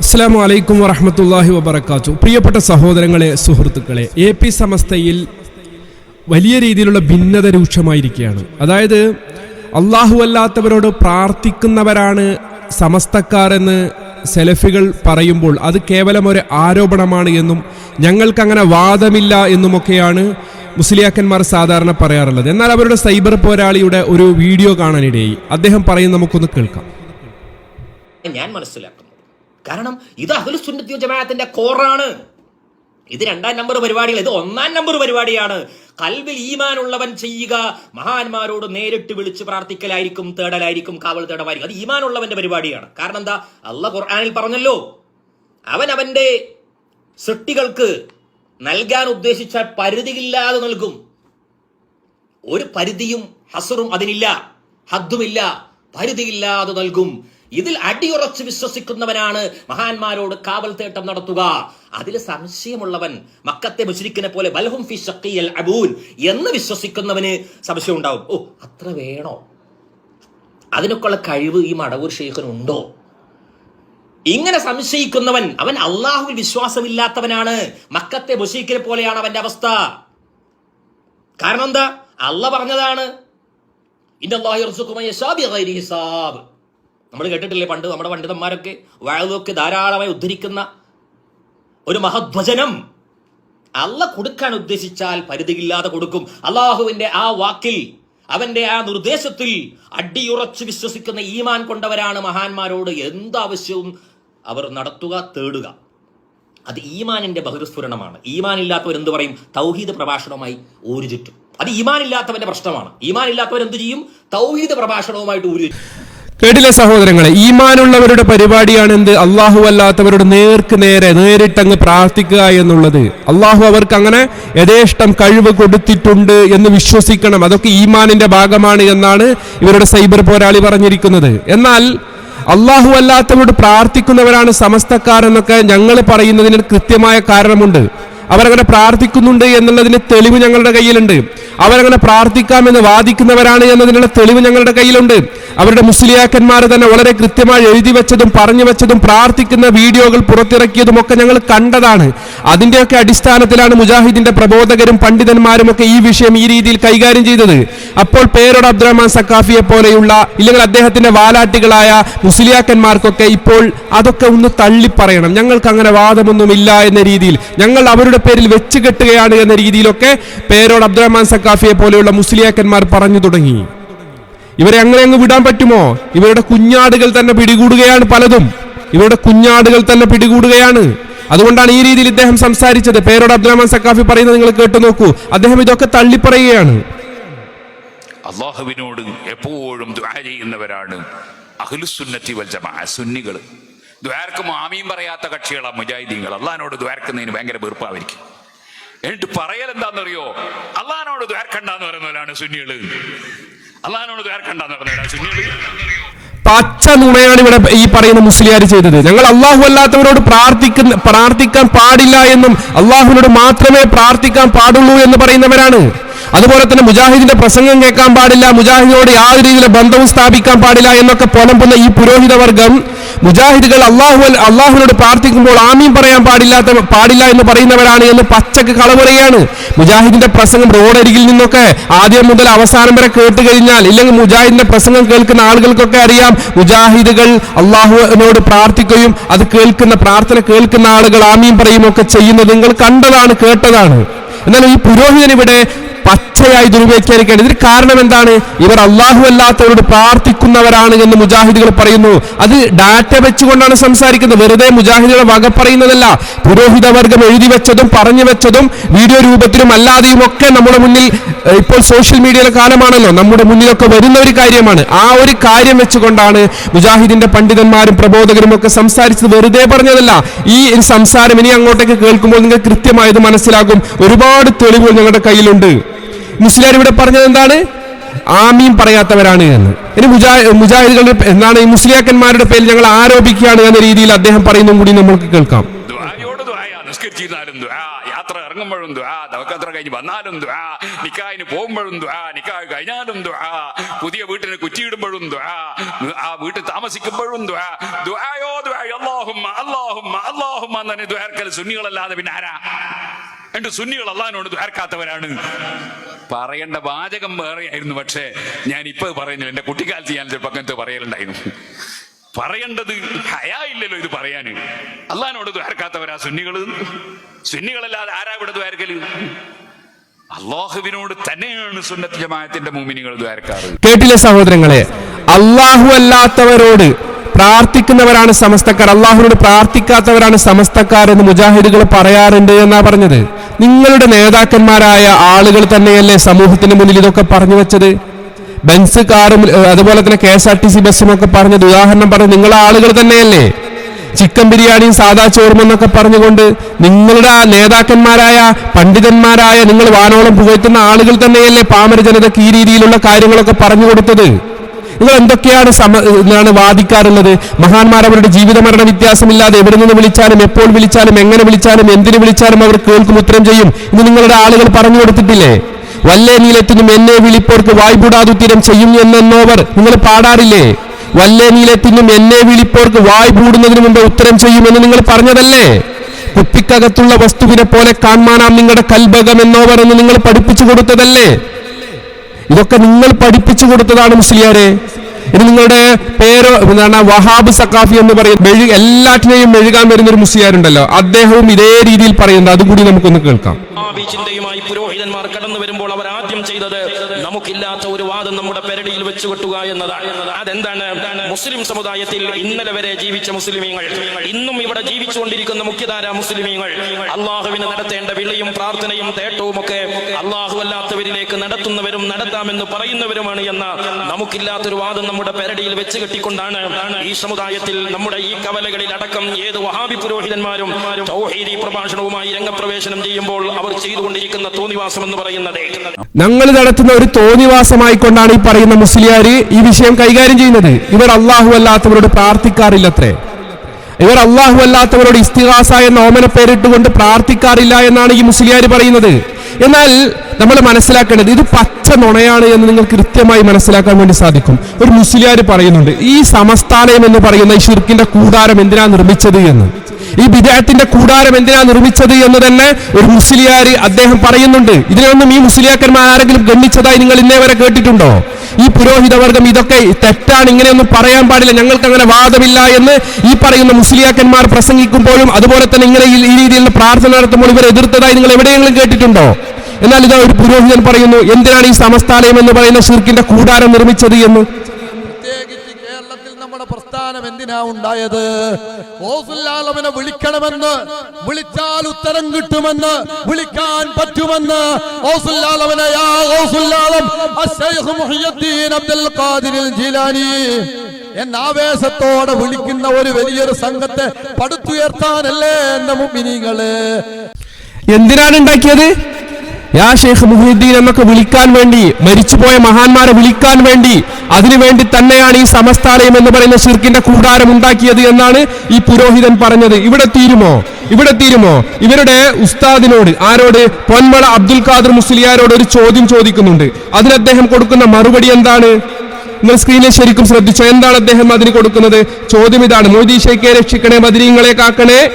അസ്സാം വലൈക്കും വറഹമത്തല്ലാഹി വബർക്കാത്തു പ്രിയപ്പെട്ട സഹോദരങ്ങളെ സുഹൃത്തുക്കളെ എ പി സമസ്തയിൽ വലിയ രീതിയിലുള്ള ഭിന്നത രൂക്ഷമായിരിക്കുകയാണ്. അതായത് അള്ളാഹു അല്ലാത്തവരോട് പ്രാർത്ഥിക്കുന്നവരാണ് സമസ്തക്കാരെന്ന് സെലഫികൾ പറയുമ്പോൾ അത് കേവലം ഒരു ആരോപണമാണ് എന്നും ഞങ്ങൾക്കങ്ങനെ വാദമില്ല എന്നുമൊക്കെയാണ് മുസ്ലിയാക്കന്മാർ സാധാരണ പറയാറുള്ളത്. എന്നാൽ അവരുടെ സൈബർ പോരാളിയുടെ ഒരു വീഡിയോ കാണാനിടയായി. അദ്ദേഹം പറയും നമുക്കൊന്ന് കേൾക്കാം. ഞാൻ മനസ്സിലാക്കുന്നത് കാരണം ഇത് അഹ്ലുസുന്നത്തി ജമാഅത്തിന്റെ കോറാണ് ഇത് രണ്ടാം നമ്പർ പരിപാടികൾ ഇത് ഒന്നാം നമ്പർ പരിപാടിയാണ്. കൽവിൽ ഈമാനുള്ളവൻ ചെയ്യുക മഹാന്മാരോട് നേരിട്ട് വിളിച്ച് പ്രാർത്ഥിക്കലായിരിക്കും തേടലായിരിക്കും കാവൽ തേടമായിരിക്കും. അത് ഈമാനുള്ളവന്റെ പരിപാടിയാണ്. കാരണം എന്താ? അല്ല ഖുർആാനിൽ പറഞ്ഞല്ലോ അവൻ അവന്റെ സൃഷ്ടികൾക്ക് നൽകാൻ ഉദ്ദേശിച്ച പരിധിയില്ലാതെ നൽകും. ഒരു പരിധിയും ഹസറും അതിനില്ല ഹദ്ദുമില്ല പരിധിയില്ലാതെ നൽകും. ഇതിൽ അടിയുറച്ച് വിശ്വസിക്കുന്നവനാണ് മഹാന്മാരോട് കാവൽ തേട്ടം നടത്തുക. അതിൽ സംശയമുള്ളവൻ മക്കത്തെ മുശ്രിക്കിനെ പോലെ ബൽഹും ഫി ഷക്കിയൽ അബൂൻ എന്ന് വിശ്വസിക്കുന്നവന് സംശയം ഉണ്ടാവും ഓ അത്ര വേണോ? അതിനൊക്കെയുള്ള കഴിവ് ഈ മടവൂർ ഷെയ്ഖിനുണ്ടോ ഇങ്ങനെ സംശയിക്കുന്നവൻ അവൻ അള്ളാഹുവിൽ വിശ്വാസമില്ലാത്തവനാണ്. മക്കത്തെ മുഷീഖിനെ പോലെയാണ് അവന്റെ അവസ്ഥ. കാരണം എന്താ? അല്ല പറഞ്ഞതാണ് ഇന്നല്ലാഹി നമ്മൾ കേട്ടിട്ടില്ലേ പണ്ട് നമ്മുടെ പണ്ഡിതന്മാരൊക്കെ വാഴതൊക്കെ ധാരാളമായി ഉദ്ധരിക്കുന്ന ഒരു മഹധ്വചനം അല്ല കൊടുക്കാൻ ഉദ്ദേശിച്ചാൽ പരിധിയില്ലാതെ കൊടുക്കും. അള്ളാഹുവിന്റെ ആ വാക്കിൽ അവന്റെ ആ നിർദ്ദേശത്തിൽ അടിയുറച്ച് വിശ്വസിക്കുന്ന ഈമാൻ കൊണ്ടവരാണ് മഹാന്മാരോട് എന്താവശ്യവും അവർ നടത്തുക തേടുക. അത് ഈമാനിന്റെ ബഹിർസ്ഫുരണമാണ്. ഈമാൻ ഇല്ലാത്തവർ എന്ത് പറയും? തൗഹീദ് പ്രഭാഷണവുമായി ഊരു ചുറ്റും അത് ഈമാൻ ഇല്ലാത്തവന്റെ പ്രശ്നമാണ്. ഈമാൻ ഇല്ലാത്തവർ എന്ത് ചെയ്യും? തൗഹീദ് പ്രഭാഷണവുമായിട്ട് ഊരു ചുറ്റും കേട്ടില്ലേ സഹോദരങ്ങളെ? ഈമാനുള്ളവരുടെ പരിപാടിയാണ് എന്ത് അള്ളാഹു അല്ലാത്തവരോട് നേർക്ക് നേരെ നേരിട്ടങ്ങ് പ്രാർത്ഥിക്കുക എന്നുള്ളത്. അള്ളാഹു അവർക്ക് അങ്ങനെ യഥേഷ്ടം കഴിവ് കൊടുത്തിട്ടുണ്ട് എന്ന് വിശ്വസിക്കണം. അതൊക്കെ ഈമാനിന്റെ ഭാഗമാണ് എന്നാണ് ഇവരുടെ സൈബർ പോരാളി പറഞ്ഞിരിക്കുന്നത്. എന്നാൽ അള്ളാഹു അല്ലാത്തവരോട് പ്രാർത്ഥിക്കുന്നവരാണ് സമസ്തക്കാരെന്നൊക്കെ ഞങ്ങൾ പറയുന്നതിന് കൃത്യമായ കാരണമുണ്ട്. അവരങ്ങനെ പ്രാർത്ഥിക്കുന്നുണ്ട് എന്നുള്ളതിന് തെളിവ് ഞങ്ങളുടെ കയ്യിലുണ്ട്. അവരങ്ങനെ പ്രാർത്ഥിക്കാമെന്ന് വാദിക്കുന്നവരാണ് എന്നതിനുള്ള തെളിവ് ഞങ്ങളുടെ കയ്യിലുണ്ട്. അവരുടെ മുസ്ലിയാക്കന്മാർ തന്നെ വളരെ കൃത്യമായി എഴുതി വെച്ചതും പറഞ്ഞു വെച്ചതും പ്രാർത്ഥിക്കുന്ന വീഡിയോകൾ പുറത്തിറക്കിയതും ഒക്കെ ഞങ്ങൾ കണ്ടതാണ്. അതിന്റെയൊക്കെ അടിസ്ഥാനത്തിലാണ് മുജാഹിദിന്റെ പ്രബോധകരും പണ്ഡിതന്മാരും ഒക്കെ ഈ വിഷയം ഈ രീതിയിൽ കൈകാര്യം ചെയ്തത്. അപ്പോൾ പേരോട് അബ്ദുറഹ്മാൻ സക്കാഫിയെ പോലെയുള്ള ഇല്ലെങ്കിൽ അദ്ദേഹത്തിന്റെ വാലാട്ടികളായ മുസ്ലിയാക്കന്മാർക്കൊക്കെ ഇപ്പോൾ അതൊക്കെ ഒന്ന് തള്ളിപ്പറയണം. ഞങ്ങൾക്ക് അങ്ങനെ വാദമൊന്നുമില്ല എന്ന രീതിയിൽ ഞങ്ങൾ അവരുടെ പേരിൽ വെച്ച് കെട്ടുകയാണ് എന്ന രീതിയിലൊക്കെ പേരോട് അബ്ദുറഹ്മാൻ സക്കാഫിയെ പോലെയുള്ള മുസ്ലിയാക്കന്മാർ പറഞ്ഞു തുടങ്ങി. ഇവരെ അങ്ങനെ അങ്ങ് വിടാൻ പറ്റുമോ? ഇവരുടെ കുഞ്ഞാടുകൾ തന്നെ പിടികൂടുകയാണ് പലതും. ഇവരുടെ കുഞ്ഞാടുകൾ തന്നെ പിടികൂടുകയാണ്. അതുകൊണ്ടാണ് ഈ രീതിയിൽ ഇദ്ദേഹം സംസാരിച്ചത്. പേരോട് അബ്ദുറഹ്മാൻ സക്കാഫി പറയുന്നത് നിങ്ങൾ കേട്ടു നോക്കൂ. അദ്ദേഹം ഇതൊക്കെ തള്ളിപ്പറയുകയാണ്. അള്ളാഹുവിനോട് എപ്പോഴും ചെയ്യുന്നവരാണ് അഖിലുസുന്നത്തി വൽ ജമാ സുന്നികൾ ദ്വാർക്ക് മാമിയും പറയാത്ത കക്ഷികളാണ് മുജാഹിദീങ്ങൾ. അള്ളഹാനോട് ദ്വാർക്കുന്നതിന് ഭയങ്കര വെറുപ്പായിരിക്കും. എന്നിട്ട് പറയൽ എന്താണെന്നറിയോ? അള്ളഹാനോട് ദ്വാർക്കണ്ടെന്ന് പറയുന്നവരാണ് സുന്നികൾ. അള്ളഹാനോട് ദ്വാർക്കണ്ടെന്ന് പറയുന്നവരാണ് സുന്നികൾ. പച്ച നുണയാണ് ഇവിടെ ഈ പറയുന്ന മുസ്ലിയാർ ചെയ്തത്. ഞങ്ങൾ അള്ളാഹു അല്ലാത്തവരോട് പ്രാർത്ഥിക്കുന്ന പ്രാർത്ഥിക്കാൻ പാടില്ല എന്നും അള്ളാഹുവിനോട് മാത്രമേ പ്രാർത്ഥിക്കാൻ പാടുള്ളൂ എന്ന് പറയുന്നവരാണ്. അതുപോലെ തന്നെ മുജാഹിദിന്റെ പ്രസംഗം കേൾക്കാൻ പാടില്ല മുജാഹിദിനോട് യാതൊരു രീതിയിലെ ബന്ധവും സ്ഥാപിക്കാൻ പാടില്ല എന്നൊക്കെ പുലമ്പുന്ന ഈ പുരോഹിത വർഗം മുജാഹിദുകൾ അള്ളാഹു അള്ളാഹുവിനോട് പ്രാർത്ഥിക്കുമ്പോൾ ആമീൻ പറയാൻ പാടില്ലാത്ത പാടില്ല എന്ന് പറയുന്നവരാണ് എന്ന് പച്ചക്ക് കളവുകയാണ് മുജാഹിദിന്റെ പ്രസംഗം റോഡരികിൽ നിന്നൊക്കെ ആദ്യം മുതൽ അവസാനം വരെ കേട്ട് കഴിഞ്ഞാൽ ഇല്ലെങ്കിൽ മുജാഹിദിന്റെ പ്രസംഗം കേൾക്കുന്ന ആളുകൾക്കൊക്കെ അറിയാം മുജാഹിദുകൾ അള്ളാഹുവിനോട് പ്രാർത്ഥിക്കുകയും അത് കേൾക്കുന്ന പ്രാർത്ഥന കേൾക്കുന്ന ആളുകൾ ആമീൻ പറയുമൊക്കെ ചെയ്യുന്നത് നിങ്ങൾ കണ്ടതാണ് കേട്ടതാണ്. എന്നാൽ ഈ പുരോഹിതൻ ഇവിടെ പച്ചയായി ദുർവ്യാഖ്യാനിക്കുകയാണ് ഇതിന് കാരണം എന്താണ്? ഇവർ അള്ളാഹു അല്ലാത്തവരോട് പ്രാർത്ഥിക്കുന്നവരാണ് എന്ന് മുജാഹിദുകൾ പറയുന്നു. അത് ഡാറ്റ വെച്ചുകൊണ്ടാണ് സംസാരിക്കുന്നത്. വെറുതെ മുജാഹിദുകളെ വക പറയുന്നതല്ല. പുരോഹിത വർഗം എഴുതി വെച്ചതും പറഞ്ഞു വെച്ചതും വീഡിയോ രൂപത്തിലും അല്ലാതെയും ഒക്കെ നമ്മുടെ മുന്നിൽ ഇപ്പോൾ സോഷ്യൽ മീഡിയയിലെ കാലമാണല്ലോ. നമ്മുടെ മുന്നിലൊക്കെ വരുന്ന ഒരു കാര്യമാണ്. ആ ഒരു കാര്യം വെച്ചുകൊണ്ടാണ് മുജാഹിദിന്റെ പണ്ഡിതന്മാരും പ്രബോധകരും ഒക്കെ സംസാരിച്ചത്. വെറുതെ പറഞ്ഞതല്ല. ഈ സംസാരം ഇനി അങ്ങോട്ടേക്ക് കേൾക്കുമ്പോൾ നിങ്ങൾ കൃത്യമായത് മനസ്സിലാകും. ഒരുപാട് തെളിവുകൾ ഞങ്ങളുടെ കയ്യിലുണ്ട്. മുസ്ലിയാർ ഇവിടെ പറഞ്ഞത് എന്താണ്? ആമീൻ പറയാത്തവരാണ് എന്ന്. ഇനി മുജാ മുജാഹിദുകളുടെ എന്താണ് ഈ മുസ്ലിയാക്കന്മാരുടെ പേരിൽ ഞങ്ങൾ ആരോപിക്കുകയാണ് എന്ന രീതിയിൽ അദ്ദേഹം പറയുന്നതും കൂടി നമുക്ക് കേൾക്കാം. നിസ്കരിച്ചിരുന്നാലും യാത്ര കഴിഞ്ഞ് വന്നാലും കഴിഞ്ഞാലും പുതിയ വീട്ടിന് കുറ്റിയിടുമ്പോഴും ആ വീട്ടിൽ താമസിക്കുമ്പോഴും ദ്വാ അല്ലാഹുമ്മ അല്ലാഹുമ്മ അല്ലാഹുമ്മ സുന്നികളല്ലാതെ പിന്നെ ആരാ? രണ്ട് സുന്നികൾ അള്ളഹാനോട് ദ്വാരക്കാത്തവരാണ്. പറയേണ്ട വാചകം വേറെയായിരുന്നു പക്ഷേ ഞാൻ ഇപ്പൊ പറയുന്നില്ല. എന്റെ കുട്ടിക്കാലത്ത് ഞാൻ ചിലപ്പോൾ അങ്ങനത്തെ പറയലുണ്ടായിരുന്നു. പറയേണ്ടത് ഹയാ ഇല്ലല്ലോ ഇത് പറയാൻ അള്ളഹാനോട് ദ്വാരക്കാത്തവരാ സുന്നികൾ സുന്നികളല്ലാതെ ആരാ ഇവിടെ ദ്വാരക്കൽ? അള്ളാഹുവിനോട് തന്നെയാണ് സുന്നത്ത് ജമാഅത്തിന്റെ മൂമിനികൾ കേട്ടില്ലേ സഹോദരങ്ങളെ? അള്ളാഹു അല്ലാത്തവരോട് പ്രാർത്ഥിക്കുന്നവരാണ് സമസ്തക്കാർ. അള്ളാഹുവിനോട് പ്രാർത്ഥിക്കാത്തവരാണ് സമസ്തക്കാർ എന്ന് മുജാഹിദുകൾ പറയാറുണ്ട് എന്നാ പറഞ്ഞത്? നിങ്ങളുടെ നേതാക്കന്മാരായ ആളുകൾ തന്നെയല്ലേ സമൂഹത്തിന് മുന്നിൽ ഇതൊക്കെ പറഞ്ഞു വെച്ചത്? ബെൻസ് കാറും അതുപോലെ തന്നെ K S R T C ബസ്സും ഒക്കെ പറഞ്ഞത്. ഉദാഹരണം പറഞ്ഞു നിങ്ങളെ ആളുകൾ തന്നെയല്ലേ? ചിക്കൻ ബിരിയാണിയും സാദാ ചോറും എന്നൊക്കെ പറഞ്ഞുകൊണ്ട് നിങ്ങളുടെ ആ നേതാക്കന്മാരായ പണ്ഡിതന്മാരായ നിങ്ങൾ വാനോളം പുകഴ്ത്തുന്ന ആളുകൾ തന്നെയല്ലേ പാമര ജനതയ്ക്ക് ഈ രീതിയിലുള്ള കാര്യങ്ങളൊക്കെ പറഞ്ഞു കൊടുത്തത്? നിങ്ങൾ എന്തൊക്കെയാണ് സമ എന്താണ് വാദിക്കാറുള്ളത്? മഹാന്മാരവരുടെ ജീവിത മരണ വ്യത്യാസമില്ലാതെ എവിടെ നിന്ന് വിളിച്ചാലും എപ്പോൾ വിളിച്ചാലും എങ്ങനെ വിളിച്ചാലും എന്തിനു വിളിച്ചാലും അവർ കേൾക്കും ഉത്തരം ചെയ്യും. ഇത് നിങ്ങളുടെ ആളുകൾ പറഞ്ഞു കൊടുത്തിട്ടില്ലേ? വല്ലേ നീലത്തിനും എന്നെ വിളിപ്പോർക്ക് വായ്പൂടാതുത്തിരം ചെയ്യും എന്നോവർ നിങ്ങൾ പാടാറില്ലേ? വല്ലേ നീലത്തിനും എന്നെ വിളിപ്പോർക്ക് വായ് പൂടുന്നതിന് മുമ്പ് ഉത്തരം ചെയ്യുമെന്ന് നിങ്ങൾ പറഞ്ഞതല്ലേ? കുപ്പിക്കകത്തുള്ള വസ്തുവിനെ പോലെ കാൺമാനാം നിങ്ങളുടെ കൽബകം എന്നോവർ എന്ന് നിങ്ങൾ പഠിപ്പിച്ചു കൊടുത്തതല്ലേ? ഇതൊക്കെ നിങ്ങൾ പഠിപ്പിച്ചു കൊടുത്തതാണ് മുസ്ലിയാരെ. ഇനി നിങ്ങളുടെ പേരോ എന്താണ്? വഹാബ് സക്കാഫി എന്ന് പറയും. മെഴു എല്ലാറ്റിനെയും മെഴുകാൻ വരുന്ന ഒരു മുസ്ലിയാരുണ്ടല്ലോ. അദ്ദേഹവും ഇതേ രീതിയിൽ പറയുന്നത് അതുകൂടി നമുക്കൊന്ന് കേൾക്കാം. ചിന്തയുമായി കടന്നു വരുമ്പോൾ അവർ ആദ്യം ചെയ്തത് നമുക്കില്ലാത്ത ഒരു വാദം നമ്മുടെ പെരടിയിൽ വെച്ചു കെട്ടുക എന്നതാണ്. അതെന്താണ്? മുസ്ലിം സമുദായത്തിൽ ഇന്നലെ വരെ ജീവിച്ച മുസ്ലിമീങ്ങൾ ഇന്നും ഇവിടെ ജീവിച്ചുകൊണ്ടിരിക്കുന്ന മുഖ്യധാര മുസ്ലിമീങ്ങൾ അള്ളാഹുവിന് നടത്തേണ്ട വിളിയും പ്രാർത്ഥനയും തേട്ടവും ഒക്കെ അള്ളാഹു അല്ലാത്തവരിലേക്ക് നടത്തുന്നവരും നടത്താമെന്ന് പറയുന്നവരുമാണ് എന്ന നമുക്കില്ലാത്തൊരു വാദം നമ്മുടെ പെരടിയിൽ വെച്ച് കെട്ടിക്കൊണ്ടാണ് ഈ സമുദായത്തിൽ നമ്മുടെ ഈ കവലകളിൽ അടക്കം ഏത് വഹാബി പുരോഹിതന്മാരും തൗഹീദി പ്രഭാഷണവുമായി രംഗപ്രവേശനം ചെയ്യുമ്പോൾ അവർ ചെയ്തുകൊണ്ടിരിക്കുന്ന തോന്നിവാസം എന്ന് പറയുന്നത്. ഞങ്ങൾ നടത്തുന്ന ഒരു തോന്നിവാസമായിക്കൊണ്ടാണ് ഈ പറയുന്ന മുസ്ലിയാർ ഈ വിഷയം കൈകാര്യം ചെയ്യുന്നത്. ഇവർ അള്ളാഹു അല്ലാത്തവരോട് പ്രാർത്ഥിക്കാറില്ലത്രേ. ഇവർ അള്ളാഹു അല്ലാത്തവരോട് ഇസ്തിഹാസ എന്ന ഓമന പേരിട്ടുകൊണ്ട് പ്രാർത്ഥിക്കാറില്ല എന്നാണ് ഈ മുസ്ലിയാർ പറയുന്നത്. എന്നാൽ നമ്മൾ മനസ്സിലാക്കേണ്ടത് ഇത് പച്ച നുണയാണ് എന്ന് നിങ്ങൾ കൃത്യമായി മനസ്സിലാക്കാൻ വേണ്ടി സാധിക്കും. ഒരു മുസ്ലിയാർ പറയുന്നുണ്ട് ഈ സമസ്ഥാനം എന്ന് പറയുന്ന ഈ ഷിർക്കിന്റെ കൂടാരം എന്തിനാ നിർമ്മിച്ചത് എന്ന്? ഈ വിദേഹത്തിന്റെ കൂടാരം എന്തിനാ നിർമ്മിച്ചത് എന്ന് തന്നെ ഒരു മുസ്ലിയാർ അദ്ദേഹം പറയുന്നുണ്ട്. ഇതിനൊന്നും ഈ മുസ്ലിയാക്കന്മാർ ആരെങ്കിലും ഗണ്ണിച്ചതായി നിങ്ങൾ ഇന്നേ വരെ കേട്ടിട്ടുണ്ടോ? ഈ പുരോഹിതവർഗം ഇതൊക്കെ തെറ്റാണ് ഇങ്ങനെയൊന്നും പറയാൻ പാടില്ല. ഞങ്ങൾക്ക് അങ്ങനെ വാദമില്ല എന്ന് ഈ പറയുന്ന മുസ്ലിയാക്കന്മാർ പ്രസംഗിക്കുമ്പോഴും അതുപോലെ തന്നെ ഇങ്ങനെ ഈ രീതിയിൽ പ്രാർത്ഥന നടത്തുമ്പോൾ ഇവർ എതിർത്തതായി നിങ്ങൾ എവിടെയെങ്കിലും കേട്ടിട്ടുണ്ടോ? എന്നാൽ ഇതാ ഒരു പുരോഹിതൻ പറയുന്നു എന്തിനാണ് ഈ സമസ്താലയം എന്ന് പറയുന്ന ഷിർക്കിന്റെ കൂടാരം നിർമ്മിച്ചത് എന്ന്? പ്രസ്ഥാനം എന്തിനാ ഉണ്ടായത്? ഓസുല്ലാലവനെ വിളിക്കണമെന്ന് വിളിച്ചാൽ ഉത്തരം കിട്ടുമെന്ന് വിളിക്കാൻ പറ്റുമെന്ന് ഓസുല്ലാലവനെ അബ്ദുൽ ഖാദിറിൽ ജീലാനി. എന്ന ആവേശത്തോടെ വിളിക്കുന്ന ഒരു വലിയൊരു സംഘത്തെ പടുത്തുയർത്താനല്ലേ എന്റെ മുമ്പിനികൾ എന്തിനാണ് ഉണ്ടാക്കിയത്? യാ ഷെയ്ഖ് മുഹീദ്ദീൻ എന്നൊക്കെ വിളിക്കാൻ വേണ്ടി മരിച്ചുപോയ മഹാന്മാരെ വിളിക്കാൻ വേണ്ടി അതിനുവേണ്ടി തന്നെയാണ് ഈ സമസ്താലയം എന്ന് പറയുന്ന ഷിർക്കിന്റെ കൂടാരം ഉണ്ടാക്കിയത് എന്നാണ് ഈ പുരോഹിതൻ പറഞ്ഞത്. ഇവിടെ തീരുമോ? ഇവിടെ തീരുമോ? ഇവരുടെ ഉസ്താദിനോട് ആരോട്? പൊന്മള അബ്ദുൽ ഖാദർ മുസ്ലിയാരോട് ഒരു ചോദ്യം ചോദിക്കുന്നുണ്ട്. അതിന് അദ്ദേഹം കൊടുക്കുന്ന മറുപടി എന്താണ്? നിങ്ങൾ സ്ക്രീനിൽ ശരിക്കും ശ്രദ്ധിച്ചോ? എന്താണ് അദ്ദേഹം അതിന് കൊടുക്കുന്നത്? ചോദ്യം ഇതാണ്. മോദി ഷെയ്ഖെ രക്ഷിക്കണേ ബദരീങ്ങളെ കാക്കണേ.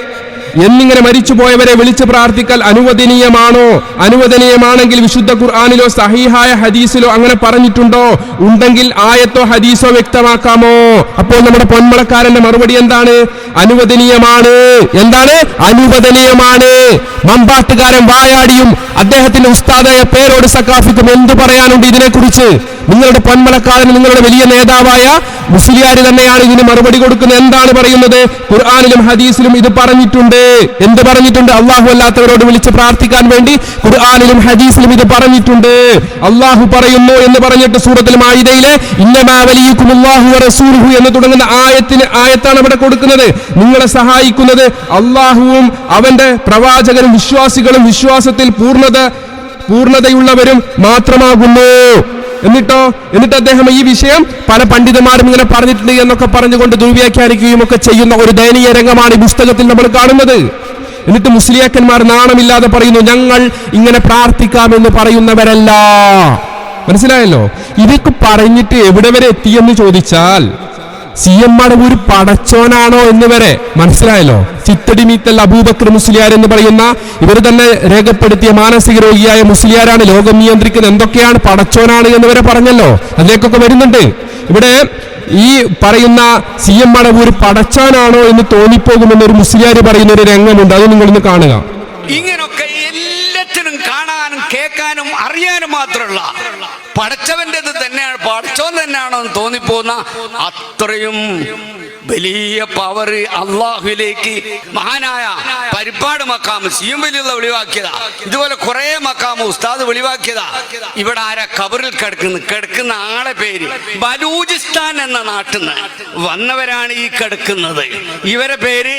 എന്നിങ്ങനെ മരിച്ചുപോയവരെ വിളിച്ചു പ്രാർത്ഥിക്കൽ അനുവദനീയമാണോ? അനുവദനീയമാണെങ്കിൽ വിശുദ്ധ ഖുർആാനിലോ സഹീഹായ ഹദീസിലോ അങ്ങനെ പറഞ്ഞിട്ടുണ്ടോ? ഉണ്ടെങ്കിൽ ആയത്തോ ഹദീസോ വ്യക്തമാക്കാമോ? അപ്പോൾ നമ്മുടെ പൊന്മളക്കാരന്റെ മറുപടി എന്താണ്? അനുവദനീയമാണ്. എന്താണ്? അനുവദനീയമാണ്. മമ്പാട്ടുകാരൻ വായാടിയും അദ്ദേഹത്തിന്റെ ഉസ്താദായ പേരോട് സക്കാഫിക്കും എന്തു പറയാനുണ്ട് ഇതിനെക്കുറിച്ച്? നിങ്ങളുടെ പൊന്മലക്കാരൻ നിങ്ങളുടെ വലിയ നേതാവായ മുസ്ലിയാർ തന്നെയാണ് ഇതിന് മറുപടി കൊടുക്കുന്നത്. എന്താണ് പറയുന്നത്? ഖുർആാനിലും ഹദീസിലും ഇത് പറഞ്ഞിട്ടുണ്ട്. എന്ത് പറഞ്ഞിട്ടുണ്ട്? അള്ളാഹു അല്ലാത്തവരോട് വിളിച്ച് പ്രാർത്ഥിക്കാൻ വേണ്ടി ഖുർആാനിലും ഹദീസിലും ഇത് പറഞ്ഞിട്ടുണ്ട്. അള്ളാഹു പറയുന്നു എന്ന് പറഞ്ഞിട്ട് സൂറത്തിൽ മായിദയിലെ ഇന്നമാവലിയുക്കുമുല്ലാഹു റസൂലുഹു എന്ന് തുടങ്ങുന്ന ആയത്തിന് ആയത്താണ് അവിടെ കൊടുക്കുന്നത്. നിങ്ങളെ സഹായിക്കുന്നത് അള്ളാഹുവും അവന്റെ പ്രവാചകനും വിശ്വാസികളും വിശ്വാസത്തിൽ പൂർണത പൂർണതയുള്ളവരും മാത്രമാകുന്നു. എന്നിട്ടോ? എന്നിട്ട് അദ്ദേഹം ഈ വിഷയം പല പണ്ഡിതന്മാരും ഇങ്ങനെ പറഞ്ഞിട്ടുണ്ട് എന്നൊക്കെ പറഞ്ഞുകൊണ്ട് ദുർവ്യാഖ്യാനിക്കുകയും ഒക്കെ ചെയ്യുന്ന ഒരു ദയനീയ രംഗമാണ് ഈ പുസ്തകത്തിൽ നമ്മൾ കാണുന്നത്. എന്നിട്ട് മുസ്ലിയാക്കന്മാർ നാണമില്ലാതെ പറയുന്നു ഞങ്ങൾ ഇങ്ങനെ പ്രാർത്ഥിക്കാമെന്ന് പറയുന്നവരല്ല. മനസ്സിലായല്ലോ? ഇതൊക്കെ പറഞ്ഞിട്ട് എവിടെ വരെ എത്തിയെന്ന് ചോദിച്ചാൽ സി എം മടവൂർ പടച്ചോനാണോ എന്ന് വരെ മനസ്സിലായല്ലോ. ചിത്തടി മീത്തൽ അബൂബക്കർ മുസ്ലിയാർ എന്ന് പറയുന്ന ഇവർ തന്നെ രേഖപ്പെടുത്തിയ മാനസിക രോഗിയായ മുസ്ലിയാരാണ്. ലോകം നിയന്ത്രിക്കുന്നത് എന്തൊക്കെയാണ് പടച്ചോനാണ് എന്ന് വരെ പറഞ്ഞല്ലോ. അതിലേക്കൊക്കെ വരുന്നുണ്ട്. ഇവിടെ ഈ പറയുന്ന സി എം മടവൂർ പടച്ചാനാണോ എന്ന് തോന്നിപ്പോകുമെന്ന് ഒരു മുസ്ലിയാർ പറയുന്ന ഒരു രംഗമുണ്ട്. അത് നിങ്ങളൊന്ന് കാണുക. ഇങ്ങനൊക്കെ എല്ലാത്തിനും കാണാനും കേൾക്കാനും അറിയാനും മാത്രമുള്ള പടച്ചവന്റെത് തന്നെയാണ് പടച്ചോൻ തന്നെയാണോ എന്ന് തോന്നിപ്പോകുന്ന അത്രയും വലിയ പവർ അള്ളാഹുലേക്ക് മഹാനായ പരിപ്പാട് മക്കാമ് സിയും വലിയുള്ള വെളിവാക്കിയതാ. ഇതുപോലെ കുറെ മക്കാമ് ഉസ്താദ് വെളിവാക്കിയതാ. ഇവിടെ ആരാ കബറിൽ കിടക്കുന്നു? കിടക്കുന്ന ആളെ പേര് ബലൂചിസ്ഥാൻ എന്ന നാട്ടിൽ നിന്ന് വന്നവരാണ് ഈ കിടക്കുന്നത്. ഇവരെ പേര്